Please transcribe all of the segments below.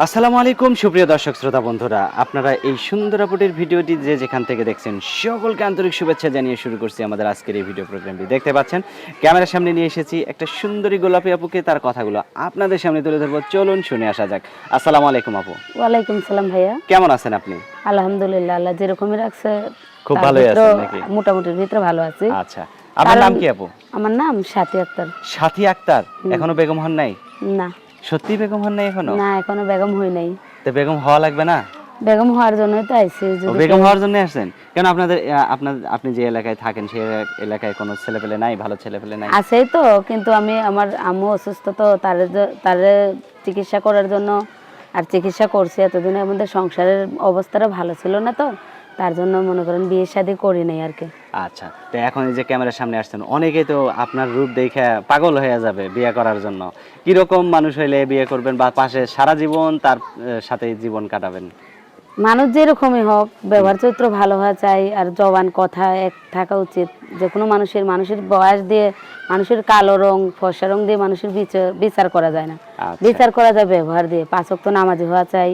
আসসালামু আলাইকুম সুপ্রিয় দর্শক শ্রোতা বন্ধুরা। আপনারা এই সুন্দর আপুটির ভিডিওটি যে যেখান থেকে দেখছেন সকলকে আন্তরিক শুভেচ্ছা জানিয়ে শুরু করছি আমাদের আজকের এই ভিডিও প্রোগ্রামটি। দেখতে পাচ্ছেন ক্যামেরার সামনে নিয়ে এসেছি একটা সুন্দরী গোলাপি আপুকে তার কথাগুলো আপনাদের সামনে তুলে ধরবো। চলুন শুনে আসা যাক। আসসালামু আলাইকুম আপু। ওয়ালাইকুম সালাম ভাইয়া। কেমন আছেন আপনি? আলহামদুলিল্লাহ আল্লাহ যেরকমই রাখছে খুব ভালোই আছেন নাকি? মোটামুটির ভিতরে ভালো আছি। আচ্ছা আপনার নাম কি আপু? আমার নাম সাথী আক্তার। সাথী আক্তার? এখনও বেগম হন নাই? না। সত্যি বেগম হন নাই এখনও? না এখনও বেগম হই নাই। তো বেগম হওয়া লাগবে না? বেগম হওয়ার জন্যই তো আইছি যদি বেগম হওয়ার জন্য আসছেন? কেন আপনাদের আপনার আপনি যে এলাকায় থাকেন সেই এলাকায় কোনো ছেলেপেলে নাই ভালো ছেলেপেলে নাই? আছেই তো কিন্তু আমি আমার আম্মু অসুস্থ তো তার তারে চিকিৎসা করার জন্য আর চিকিৎসা করছি। এতদিনে আমাদের সংসারের অবস্থাটা ভালো ছিল না তো। তার জন্য মনে করেন বিয়ে শাদী করি নাই আর কি। আচ্ছা তো এখন এই যে ক্যামেরার সামনে আসছেন অনেকেই তো আপনার রূপ দেখে পাগল হয়ে যাবে বিয়ে করার জন্য। কীরকম মানুষ হইলে বিয়ে করবেন বা পাশে সারা জীবন তার সাথে জীবন কাটাবেন? মানুষ যেরকমই হোক ব্যবহার চরিত্র ভালো হওয়া চাই আর জবান কথা এক থাকা উচিত। যে কোনো মানুষের মানুষের বয়স দিয়ে মানুষের কালো রং ফর্সা রং দিয়ে মানুষের বিচার বিচার করা যায় না। আচ্ছা। বিচার করা যায় ব্যবহার দিয়ে। পাঁচক তো নামাজি হওয়া চাই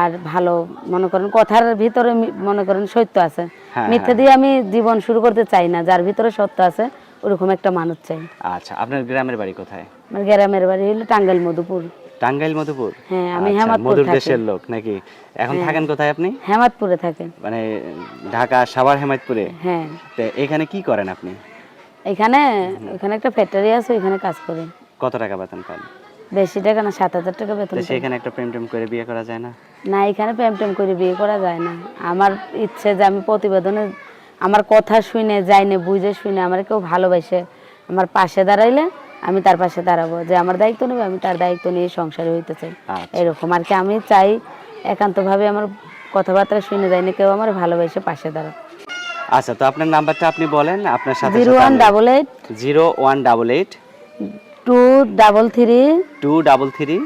আর ভালো মনে করেন কথার ভিতরে মনে করেন সত্য আছে। হ্যাঁ, মিথ্যে দিয়ে আমি জীবন শুরু করতে চাই না যার ভিতরে সত্য আছে ওরকম একটা মানুষ চাই। আচ্ছা আপনার গ্রামের বাড়ি কোথায়? আমার গ্রামের বাড়ি হলো টাঙ্গাইল মধুপুর। টাঙ্গাইল মধুপুর? হ্যাঁ আমি আচ্ছা, হেমাদপুর মধুর দেশের লোক নাকি? এখন থাকেন কোথায় আপনি? হেমাদপুরে থাকেন মানে ঢাকা সাভার হেমায়তপুরে হ্যাঁ। তো এখানে কি করেন আপনি? এখানে এখানে একটা ফ্যাক্টরি আছে ওইখানে কাজ করি। কত টাকা বেতন পান? বেশি টাকা না সাত হাজার টাকা বেতন তো। সেখানে একটা প্রেম টেম করে বিয়ে করা যায় না? না এখানে প্রেম টেম করে বিয়ে করা যায় না। আমার ইচ্ছে যে আমি প্রতিবেদনে আমার কথা শুনে যাইনে বুঝে শুনে আমার কেউ ভালোবাসে আমার পাশে দাঁড়াইলে আমি তার পাশে দাঁড়াবো। যে আমার দায়িত্ব নেবে আমি তার দায়িত্ব নিয়ে সংসারে হইতে চাই। আচ্ছা। এরকম আর কি আমি চাই একান্তভাবে আমার কথাবার্তা শুনে যায়নি কেউ আমার ভালোবাসে পাশে দাঁড়াও আচ্ছা তো আপনার নাম্বারটা আপনি বলেন আপনার সাথে zero one double eight zero one double eight two double three two double three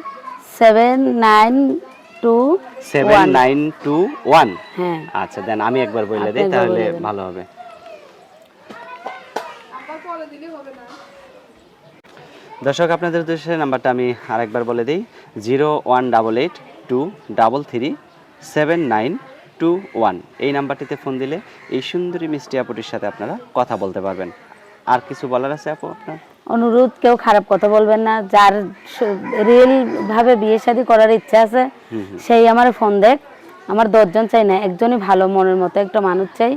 seven nine two seven nine two one হ্যাঁ। আচ্ছা দেন আমি একবার বলে দিই তাহলে ভালো হবে। দর্শক আপনাদের উদ্দেশ্যে নাম্বারটা আমি আরেকবার বলে দিই zero one double eight two double three seven nine two one এই নাম্বারটিতে ফোন দিলে এই সুন্দরী মিষ্টি আপুটির সাথে আপনারা কথা বলতে পারবেন। আর কিছু বলার আছে আপু আপনার? অনুরোধ কেউ খারাপ কথা বলবেন না। যার রিয়েল ভাবে বিয়ে শাদী করার ইচ্ছা আছে সেই আমার ফোন দেখ। আমার দশজন চাই না একজনই ভালো মনের মতো একটা মানুষ চাই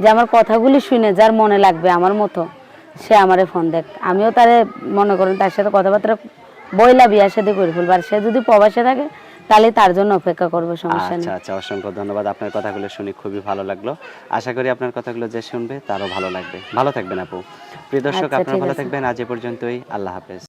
যে আমার কথাগুলি শুনে যার মনে লাগবে আমার মতো সে আমারে ফোন দেখ। আমিও তারে মনে করেন তার সাথে কথাবার্তা বইলা বিয়ার শাদি করে ফেলব। আর সে যদি প্রবাসে থাকে তাহলে তার জন্য অপেক্ষা করব সমস্যা নেই। আচ্ছা আচ্ছা অসংখ্য ধন্যবাদ। আপনার কথাগুলো শুনে খুবই ভালো লাগল। আশা করি আপনার কথাগুলো যে শুনবে তারও ভালো লাগবে। ভালো থাকবেন আপু। প্রিয় দর্শক আচ্ছা, আপনারা ভালো থাকবেন। আজ এ পর্যন্তই। আল্লাহ হাফেজ।